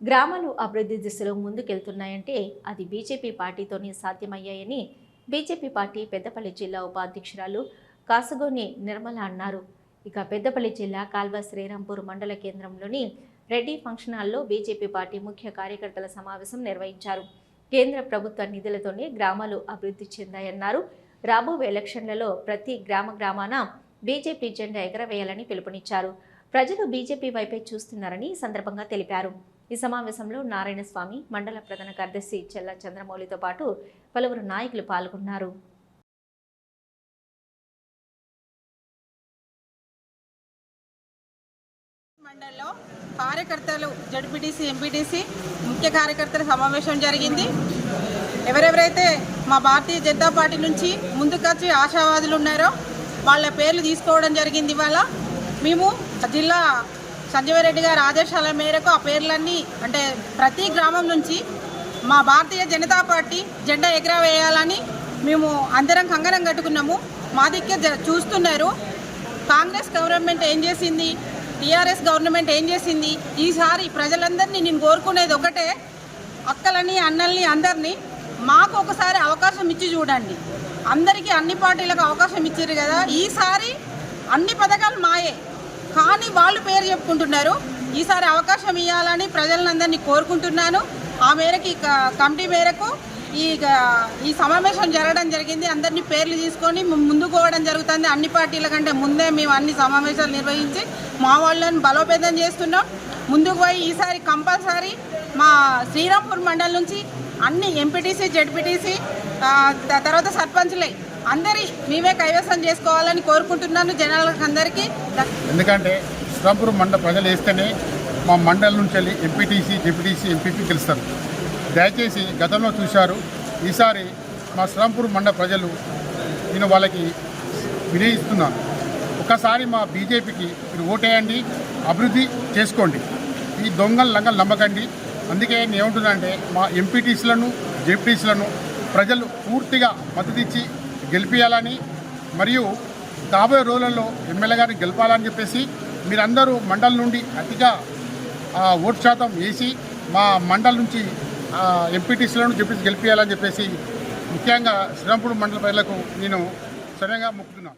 గ్రామాలు అభివృద్ధి దిశలో ముందుకెళ్తున్నాయంటే అది బీజేపీ పార్టీతోనే సాధ్యమయ్యాయని బీజేపీ పార్టీ పెద్దపల్లి జిల్లా ఉపాధ్యక్షురాలు కాసుగోని నిర్మల అన్నారు. ఇక పెద్దపల్లి జిల్లా కాల్వ శ్రీరాంపూర్ మండల కేంద్రంలోని రెడ్డి ఫంక్షన్ హాల్లో బీజేపీ పార్టీ ముఖ్య కార్యకర్తల సమావేశం నిర్వహించారు. కేంద్ర ప్రభుత్వ నిధులతోనే గ్రామాలు అభివృద్ధి చెందాయన్నారు. రాబోయే ఎలక్షన్లలో ప్రతి గ్రామ గ్రామాన బీజేపీ జెండా ఎగరవేయాలని పిలుపునిచ్చారు. ప్రజలు బీజేపీ వైపే చూస్తున్నారని సందర్భంగా తెలిపారు. ఈ సమావేశంలో నారాయణ స్వామి మండల ప్రధాన కార్యదర్శి చెల్ల చంద్రమౌళితో పాటు పలువురు నాయకులు పాల్గొన్నారు. మండల్లో కార్యకర్తలు జడ్పీటీసీ ఎంపీటీసీ ముఖ్య కార్యకర్తల సమావేశం జరిగింది. ఎవరెవరైతే మా భారతీయ జనతా పార్టీ నుంచి ముందుకొచ్చి ఆశావాదులు ఉన్నారో వాళ్ళ పేర్లు తీసుకోవడం జరిగింది ఇవాళ. మేము జిల్లా సంజీవరెడ్డి గారి ఆదేశాల మేరకు ఆ పేర్లన్నీ అంటే ప్రతి గ్రామం నుంచి మా భారతీయ జనతా పార్టీ జెండా ఎగరవేయాలని మేము అందరం కంగనం కట్టుకున్నాము. మా దగ్గర చూస్తున్నారు. కాంగ్రెస్ గవర్నమెంట్ ఏం చేసింది? టీఆర్ఎస్ గవర్నమెంట్ ఏం చేసింది? ఈసారి ప్రజలందరినీ నేను కోరుకునేది ఒకటే అక్కలని అన్నల్ని అందరినీ మాకు ఒకసారి అవకాశం ఇచ్చి చూడండి. అందరికీ అన్ని పార్టీలకు అవకాశం ఇచ్చారు కదా. ఈసారి అన్ని పథకాలు మాయే. కానీ వాళ్ళు పేరు చెప్పుకుంటున్నారు. ఈసారి అవకాశం ఇవ్వాలని ప్రజలందరినీ కోరుకుంటున్నాను. ఆ మేరకు ఈ క- కమిటీ మేరకు ఈ ఈ సమావేశం జరగడం జరిగింది. అందరినీ పేర్లు తీసుకొని ముందుకోవడం ముందుకు పోవడం జరుగుతుంది. అన్ని పార్టీల కంటే ముందే మేము అన్ని సమావేశాలు నిర్వహించి మా వాళ్ళని బలోపేతం చేస్తున్నాం. ముందుకు పోయి ఈసారి కంపల్సరీ మా శ్రీరాంపూర్ మండలం నుంచి అన్ని ఎంపీటీసీ జెడ్పీటీసీ తర్వాత సర్పంచ్లే అందరి మేమే కైవసం చేసుకోవాలని కోరుకుంటున్నాను జనాలందరికీ. ఎందుకంటే శ్రీరాంపురం మండల ప్రజలు వేస్తేనే మా మండలం నుంచి వెళ్ళి ఎంపీటీసీ డిప్యూటీసీ ఎంపీపీ గెలుస్తారు. దయచేసి గతంలో చూశారు ఈసారి మా శ్రీరాంపూర్ మండల ప్రజలు నేను వాళ్ళకి వినియోగిస్తున్నాను ఒకసారి మా బీజేపీకి మీరు ఓటేయండి అభివృద్ధి చేసుకోండి. ఈ దొంగలు లంగలు నమ్మకండి. అందుకే నేను ఏమంటున్నానంటే మా ఎంపీటీసీలను జెడ్పీటీసీలను ప్రజలు పూర్తిగా మద్దతు ఇచ్చి గెలిపించాలని మరియు రాబోయే రోజులలో ఎమ్మెల్యే గారిని గెలపాలని చెప్పేసి మీరందరూ మండలి నుండి అతిగా ఓటు శాతం వేసి మా మండలి నుంచి ఎంపీటీసీలను చెప్పేసి గెలిపించాలని చెప్పేసి ముఖ్యంగా శ్రీరాంపూర్ మండల ప్రజలకు నేను సరిగా మొక్కుతున్నాను.